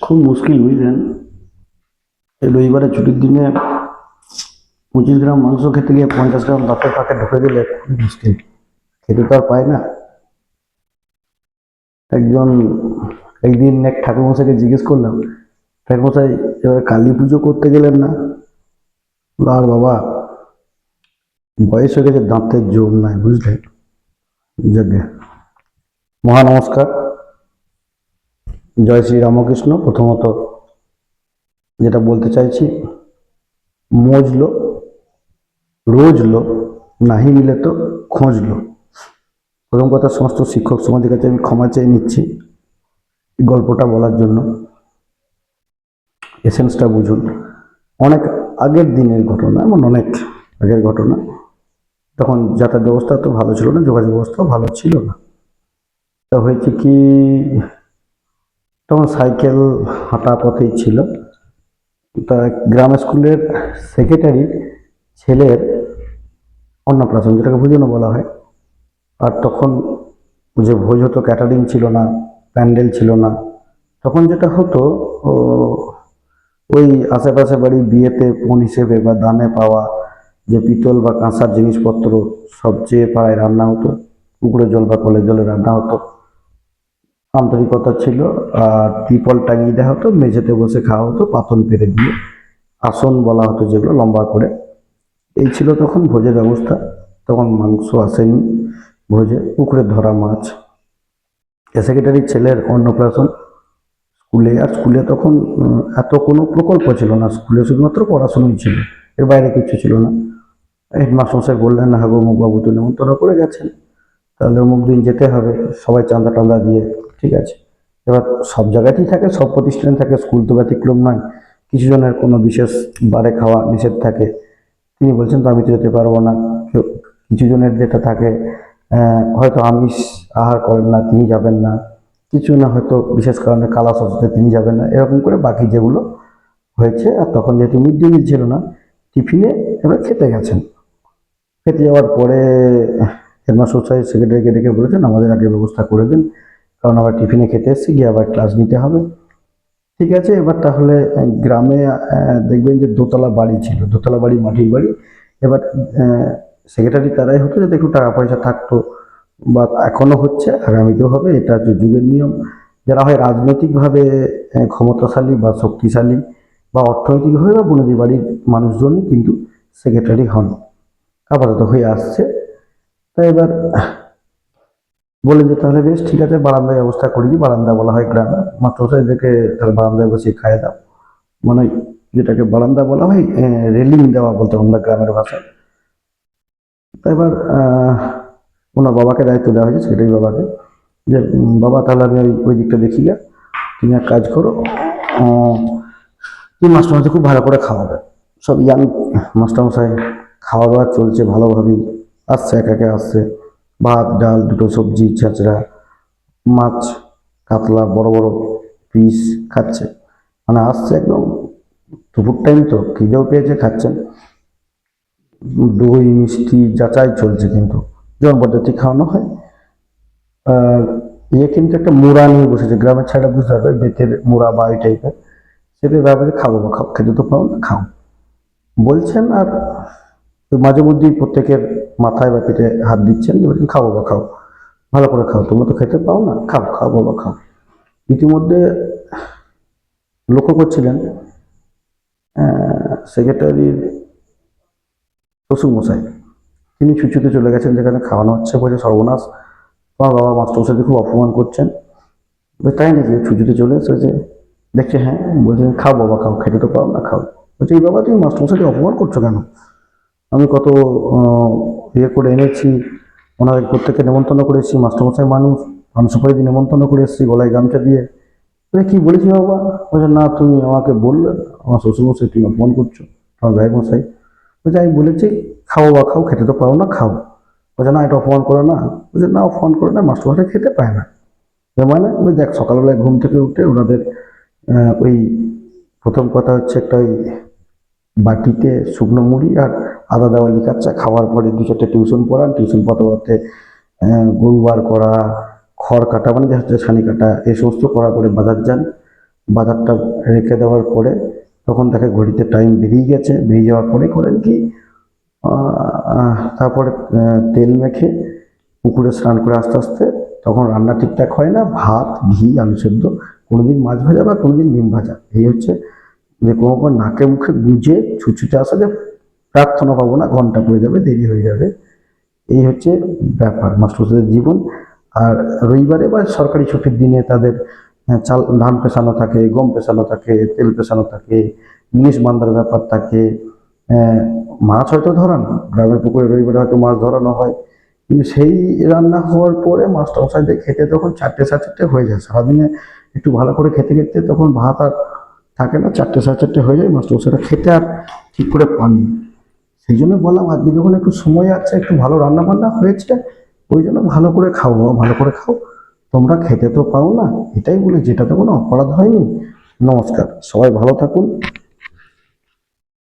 খুব মুশকিল বুঝলেন? এই রবিবারে ছুটির দিনে পঁচিশ গ্রাম মাংস খেতে গিয়ে পঞ্চাশ গ্রাম দাঁতের পাকে ঢুকে গেলে খুবই মুশকিল। খেতে তো আর পায় না। একজন, একদিন এক ঠাকুরমশাইকে জিজ্ঞেস করলাম, ঠাকুরমশাই, এবার কালী পুজো করতে গেলেন না? আর বাবা, বয়স হয়ে গেছে, দাঁতের জোর নাই বুঝলে যাকে মহা নমস্কার। জয় শ্রী রামকৃষ্ণ, প্রথমত যেটা বলতে চাইছি মজলো রোজলো নাহি মিলে তো খোঁজলো প্রথম কথা, সমস্ত শিক্ষক সমাজের কাছে আমি ক্ষমা চেয়ে নিচ্ছি গল্পটা বলার জন্য। এসেন্সটা বুঝুন। অনেক আগের দিনের ঘটনা, এমন অনেক আগের ঘটনা। তখন যাতায়াত ব্যবস্থা তো ভালো ছিল না, যোগাযোগ ব্যবস্থাও ভালো ছিল না। তা হয়েছে কি তখন সাইকেল হাঁটা পথেই ছিল। তা গ্রাম স্কুলের সেক্রেটারি ছেলের অন্নপ্রাশন যেটাকে ভোজনও বলা হয়, আর তখন যে ভোজ হতো ক্যাটারিং ছিল না, প্যান্ডেল ছিল না, তখন যেটা হতো ওই আশেপাশে বাড়ি বিয়েতে পণ হিসেবে বা দানে পাওয়া যে পিতল বা কাঁসার জিনিসপত্র সবচেয়ে পাড়ায় রান্না হতো, পুকুরে জল বা কলের জলে রান্না হতো। আন্তরিকতা ছিল, আর ত্রিপল টাঙিয়ে দেওয়া হতো, মেঝেতে বসে খাওয়া হতো পাতন পেরে দিয়ে আসন বলা হতো যেগুলো লম্বা করে। এই ছিল তখন ভোজের ব্যবস্থা। তখন মাংস আসেনি ভোজে, পুকুরে ধরা মাছ। সেক্রেটারি ছেলের অন্নপ্রাশন স্কুলে, আর স্কুলে তখন এত কোনো প্রকল্প ছিল না। স্কুলে শুধুমাত্র পড়াশোনাই ছিল, এর বাইরে কিছু ছিল না। হেডমাস্টার মশাই বললেন হ্যাঁ গো বাবু তো নেমন্তন্ন করে গেছেন। তাহলে অমুক দিন যেতে হবে। সবাই চাঁদা টান্দা দিয়ে ঠিক আছে। এবার সব জায়গাতেই থাকে, সব প্রতিষ্ঠানে থাকে, স্কুল তো ব্যতিক্রম নয়। কিছু জনের কোনো বিশেষ বারে খাওয়া নিষেধ থাকে। তিনি বলছেন, তো আমি তো যেতে পারব না। কিছু জনের যেটা থাকে হয়তো আমিষ আহার করেন না, তিনি যাবেন না। কিছু না হয়তো বিশেষ কারণে কালা সচতে তিনি যাবেন না। এরকম করে বাকি যেগুলো হয়েছে, আর তখন যেহেতু মিড ডে মিল ছিল না, টিফিনে এবার খেতে গেছেন। খেতে যাওয়ার পরে হেডমাস্টার সাহেব সেক্রেটারিকে ডেকে বলেছেন, আমাদের আগে ব্যবস্থা করে দিন। কারণ আবার টিফিনে খেতে এসেছি, গিয়ে আবার ক্লাস নিতে হবে। ঠিক আছে, এবার তাহলে গ্রামে দেখবেন যে দোতলা বাড়ি ছিল, দোতলা বাড়ি, মাটির বাড়ি। এবার সেক্রেটারি তারাই হতো যাতে একটু টাকা পয়সা থাকতো, বা এখনও হচ্ছে, আগামীতেও হবে, এটা হচ্ছে যুগের নিয়ম। যারা হয় রাজনৈতিকভাবে ক্ষমতাশালী বা শক্তিশালী বা অর্থনৈতিকভাবে বা বুনিদি বাড়ির মানুষজনই কিন্তু সেক্রেটারি হন, আপাতত হয়ে আসছে। তাই এবার বললেন যে তাহলে বেশ ঠিক আছে, বারান্দায় ব্যবস্থা করে দিই বারান্দা বলা হয় গ্রামে। মাস্টারমশাইদেরকে তাহলে বারান্দায় বসিয়ে খাইয়ে দাও। মানে যেটাকে বারান্দা বলা হয় রেলিং দেওয়া বলতে আমরা গ্রামের ভাষায়। তা এবার ওনার বাবাকে দায়িত্ব দেওয়া হয়েছে, সেটাই বাবাকে। যে বাবা তাহলে আমি ওই ওই দিকটা দেখি গা তুমি এক কাজ করো তুমি মাস্টারমশাই খুব ভালো করে খাওয়াবে। সব ইয়াং মাস্টারমশাই খাওয়া দাওয়া চলছে, ভালোভাবেই। আসছে, এক একে আসছে। ভাত, ডাল, দুটো সবজি, ছাঁচড়া, মাছ, কাতলা, বড় বড় পিস খাচ্ছে। মানে আসছে একদম দুপুর টাইম তো, খিদেও পেয়েছে, খাচ্ছেন। দই, মিষ্টি যাচাই চলছে কিন্তু। জন পদ্ধতি খাওয়ানো হয়। আর ইয়ে কিন্তু একটা মোড়া নিয়ে বসেছে, গ্রামের ছাড়া বুঝতে পারবে, বেতের মুড়া বা এই টাইপের সেটা ভাবে খাব খাও, খেতে তো খাও। বলছেন আর ওই মাঝে মধ্যেই প্রত্যেকের মাথায় বা পেটে হাত দিচ্ছেন খাও বাবা, খাও। ভালো করে খাও। তোমরা তো খেতে পাও না। খাও খাও বাবা, খাও। ইতিমধ্যে লক্ষ্য করছিলেন সেক্রেটারির শ্বশুরমশাই। তিনি ছুটিতে চলে গেছেন যেখানে খাওয়ানো হচ্ছে বলছে সর্বনাশ। তোমার বাবা মাস্টারমশাইকে খুব অপমান করছেন। তাই নাকি? ছুটিতে চলে এসেছে দেখছে হ্যাঁ। বলছে, খাও বাবা, খাও। খেতে তো পাও না, খাও। বলছে, এই বাবা, তুমি মাস্টারমশাইকে অপমান করছ কেন? আমি কত ইয়ে করে এনেছি, ওনাদের প্রত্যেককে নেমন্তন্ন করেছি, মাস্টারমশাই মানুষ মানুষের দিয়ে নেমন্তন্ন করে এসেছি, গলায় গামছা দিয়ে। বলে কী বলেছি বাবা? বলছে, না, তুমি আমাকে বললে, আমার শ্বশুরমশাই, তুমি অপমান করছ আমার ভাই মশাই বলছে, আমি বলেছি, খাও বা খাও, খেতে তো পারো না, খাও। বলছে, না, এটা অপমান করে না। বলছে, না, অপমান করে না, মাস্টারমশাই খেতে পায় না। মানে ওই দেখ, সকালবেলায় ঘুম থেকে উঠে ওনাদের ওই প্রথম কথা হচ্ছে একটা ওই বাটিতে শুকনো মুড়ি আর আদা দেওয়া লিখাচ্ছে খাওয়ার পরে দু চারটে টিউশন পড়ান। টিউশন পড়াতে পড়াতে গরু বার করা, খড় কাটা মানে যাচ্ছে ছানি কাটা, এই সমস্ত করা করে বাজার যান। বাজারটা রেখে দেওয়ার পরে তখন দেখে ঘড়িতে টাইম বেরিয়ে গেছে। বেরিয়ে যাওয়ার পরে করেন কি তারপরে তেল মেখে পুকুরে স্নান করে আস্তে আস্তে তখন রান্না ঠিকঠাক হয় না। ভাত, ঘি, আলু সেদ্ধ। কোনোদিন মাছ ভাজা বা কোনোদিন ডিম ভাজা। এই হচ্ছে যে কোনো নাকে মুখে গুজে ছুটছুটে আসা যে প্রার্থনা পাবো না ঘণ্টা পড়ে যাবে দেরি হয়ে যাবে। এই হচ্ছে ব্যাপার মাস্টারদের জীবন। আর রবিবারে বা সরকারি ছুটির দিনে তাদের চাল ধান পেশানো থাকে গম পেশানো থাকে তেল পেশানো থাকে জিনিস বান্ধার ব্যাপার থাকে। আহ, মাছ হয়তো ধরানো গ্রামের পুকুরে রবিবারে হয়তো মাছ ধরানো হয়। কিন্তু সেই রান্না হওয়ার পরে মাছটা মশাইদের খেতে তখন চারটে সাড়ে চারটে হয়ে যায়। সারাদিনে একটু ভালো করে খেতে খেতে তখন ভাত আর থাকে না, চারটে সাড়ে চারটে হয়ে যায় মাস্টার সেটা খেতে আর ঠিক করে পাননি। সেই জন্য বললাম, আজকে যখন একটু সময় আছে, একটু ভালো রান্না বান্না হয়েছে, ওই জন্য ভালো করে খাও ভালো করে খাও। তোমরা খেতে তো পাও না, এটাই বলে যেটা তো কোনো অপরাধ হয়নি। নমস্কার, সবাই ভালো থাকুন।